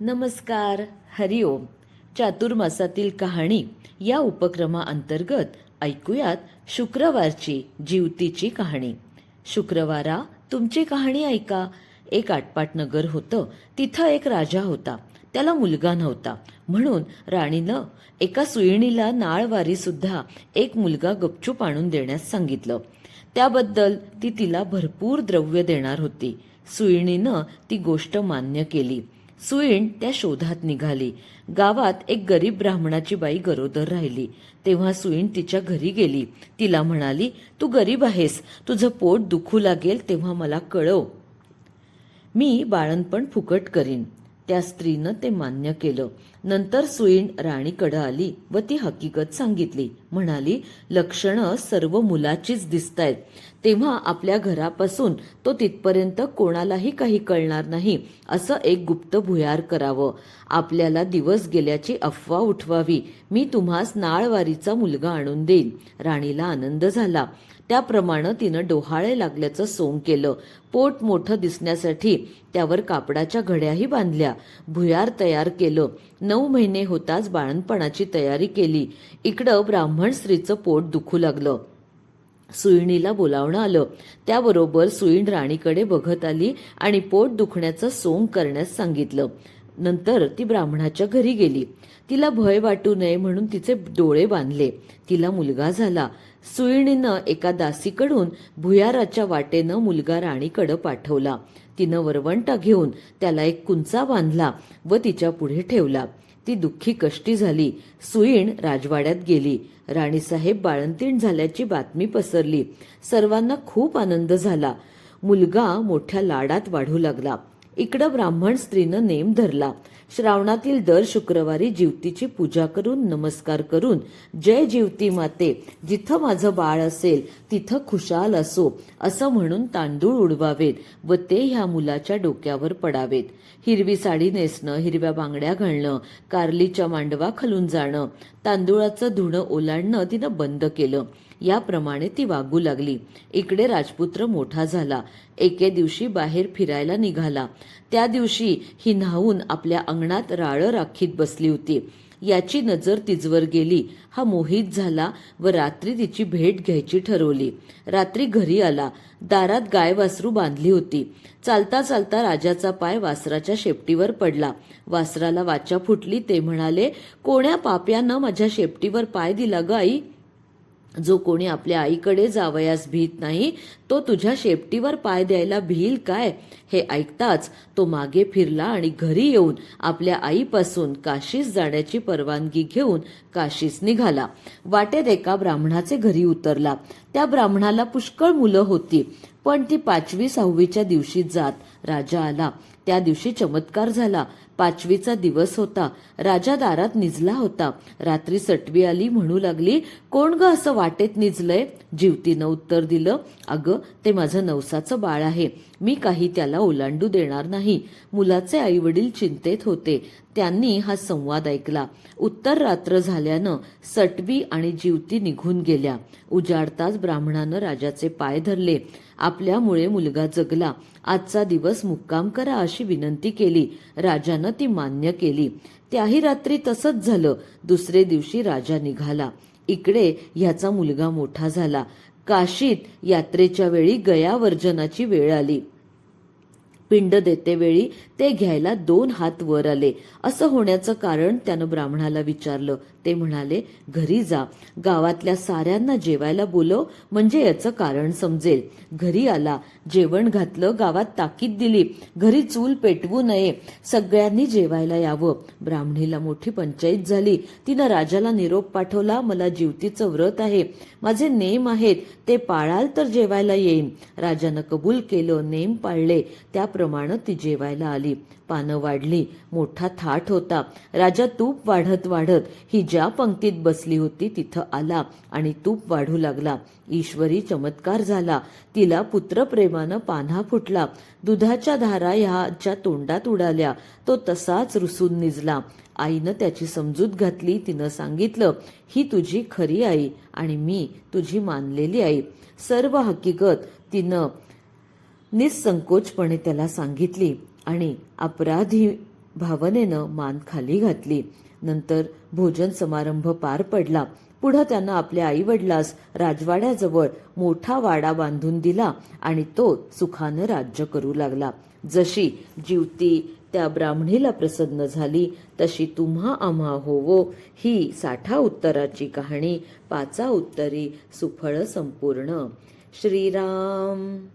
नमस्कार हरिओम चातुर्मासातील कहाणी या उपक्रमाअंतर्गत ऐकूयात शुक्रवारची जीवतीची कहाणी. शुक्रवारा तुमची कहाणी ऐका. एक आटपाट नगर होतं तिथं एक राजा होता. त्याला मुलगा नव्हता. म्हणून राणीनं एका सुईणीला नाळवारीसुद्धा एक मुलगा गपचूप आणून देण्यास सांगितलं. त्याबद्दल ती तिला भरपूर द्रव्य देणार होती. सुईणीनं ती गोष्ट मान्य केली. सुईण त्या शोधात निघाली. गावात एक गरीब ब्राह्मणाची बाई गरोदर राहिली. तेव्हा सुईण तिच्या घरी गेली. तिला म्हणाली तू गरीब आहेस. तुझं पोट दुखू लागेल तेव्हा मला कळव. मी बाळणपण फुकट करीन. त्या स्त्रीनं ते मान्य केलं. नंतर सुईण राणीकडं आली व ती हकीकत सांगितली. म्हणाली लक्षणं सर्व मुलाचीच दिसतायत. तेव्हा आपल्या घरापासून तो तिथपर्यंत कोणालाही काही कळणार नाही असं एक गुप्त भुयार करावं. आपल्याला दिवस गेल्याची अफवा उठवावी. मी तुम्हास नाळवारीचा मुलगा आणून देईन. राणीला आनंद झाला. त्याप्रमाणे तिनं डोहाळे लागल्याचं सोंग केलं. पोट मोठं दिसण्यासाठी त्यावर कापडाच्या घड्याही बांधल्या. भुयार तयार केलं. नऊ महिने होताच बाळणपणाची तयारी केली. इकडं ब्राह्मण स्त्रीचं पोट दुखू लागलं. सुईणीला बोलावणं आलं. त्याबरोबर सुईण राणीकडे बघत आली आणि पोट दुखण्याचं सोंग करण्यास सांगितलं. नंतर ती ब्राह्मणाच्या घरी गेली. तिला भय वाटू नये म्हणून तिचे डोळे बांधले. तिला मुलगा झाला. सुईणीनं एका दासीकडून भुयाराच्या वाटेनं मुलगा राणीकडं पाठवला. तिनं वरवंटा घेऊन त्याला एक कुंचा बांधला व तिच्या पुढे ठेवला. ती दुःखी कष्टी झाली. सुईण राजवाड्यात गेली. राणीसाहेब बाळंतीण झाल्याची बातमी पसरली. सर्वांना खूप आनंद झाला. मुलगा मोठ्या लाडात वाढू लागला. इकडं ब्राह्मण स्त्रीनं नेम धरला. श्रावणातील दर शुक्रवारी जीवतीची पूजा करून नमस्कार करून जय जीवती माते जिथं माझं बाळ असेल तिथं खुशाल असो असं म्हणून तांदूळ उडवावेत व ते ह्या मुलाच्या डोक्यावर पडावेत. हिरवी साडी नेसणं हिरव्या बांगड्या घालणं कारलीच्या मांडवा खालून जाणं तांदुळाचं धुणं ओलांडणं तिनं बंद केलं. याप्रमाणे ती वागू लागली. इकडे राजपुत्र मोठा झाला. एके दिवशी बाहेर फिरायला निघाला. त्या दिवशी ही न्हावून आपल्या अंगणात राळं राखीत बसली होती. याची नजर तिजवर गेली. हा मोहित झाला व रात्री तिची भेट घ्यायची ठरवली. रात्री घरी आला. दारात गाय वासरू बांधली होती. चालता चालता राजाचा पाय वासराच्या शेपटीवर पडला. वासराला वाचा फुटली ते म्हणाले कोण्या पाप्यानं माझ्या शेपटीवर पाय दिला ग आई? जो कोणी आपल्या आईकडे जावयास भीत नाही तो तुझ्या शेपटीवर पाय द्यायला भिल काय? हे ऐकताच तो मागे फिरला आणि घरी येऊन आपल्या आईपासून काशीस जाण्याची परवानगी घेऊन काशीस निघाला. वाटेत एका ब्राह्मणाचे घरी उतरला. त्या ब्राह्मणाला पुष्कळ मुलं होती. पण ती पाचवी सहावीच्या दिवशी जात. राजा आला. त्या दिवशी चमत्कार झाला. पाचवीचा दिवस होता. राजा दारात निजला होता. रात्री सटवी आली म्हणू लागली कोण ग असं वाटेत निजलंय? जीवतीनं उत्तर दिलं अगं ते माझं नवसाचं बाळ आहे. मी काही त्याला ओलांडू देणार नाही. मुलाचे आई वडील चिंतेत होते. त्यांनी हा संवाद ऐकला. उत्तर रात्र झाल्यानं सटवी आणि जीवती निघून गेल्या. उजाडताच ब्राह्मणानं राजाचे पाय धरले. आपल्यामुळे मुलगा जगला. आजचा दिवस मुक्काम करा अशी विनंती केली. राजानं ती मान्य केली. त्याही रात्री तसंच झालं. दुसरे दिवशी राजा निघाला. इकडे ह्याचा मुलगा मोठा झाला. काशीत यात्रेच्या वेळी गयावर्जनाची वेळ आली. पिंड देतेवेळी ते घ्यायला दोन हात वर आले. असं होण्याचं कारण त्यानं ब्राह्मणाला विचारलं. ते म्हणाले घरी जा. गावातल्या साऱ्यांना जेवायला बोलव. म्हणजे याचं कारण समजेल. घरी आला. जेवण घातलं. गावात ताकीद दिली. घरी चूल पेटवू नये. सगळ्यांनी जेवायला यावं. ब्राह्मणीला मोठी पंचायत झाली. तिनं राजाला निरोप पाठवला मला जीवतीचं व्रत आहे. माझे नेम आहेत. ते पाळाल तर जेवायला येईन. राजानं कबूल केलं. नेम पाळले. त्याप्रमाणे ती जेवायला आली. आली पानं वाढली. मोठा थाट होता. राजा तूप वाढत वाढत ही ज्या पंक्तीत बसली होती तिथं आला आणि तूप वाढू लागला. ईश्वरी चमत्कार झाला. तिला पुत्रप्रेमानं पान्हा फुटला. दुधाच्या धारा ह्याच्या तोंडात उडाल्या तो तसाच रुसून निजला. आईनं त्याची समजूत घातली. तिनं सांगितलं ही तुझी खरी आई आणि मी तुझी मानलेली आई. सर्व हकीकत तिनं निसंकोचपणे त्याला सांगितली. आणि अपराधी भावनेनं मान खाली घातली. नंतर भोजन समारंभ पार पडला. पुढं त्यांना आपल्या आईवडिलास राजवाड्याजवळ मोठा वाडा बांधून दिला आणि तो सुखानं राज्य करू लागला. जशी जीवती त्या ब्राह्मणीला प्रसन्न झाली तशी तुम्हा आम्हा होवो. ही साठा उत्तराची कहाणी पाचा उत्तरी सुफळ संपूर्ण. श्रीराम.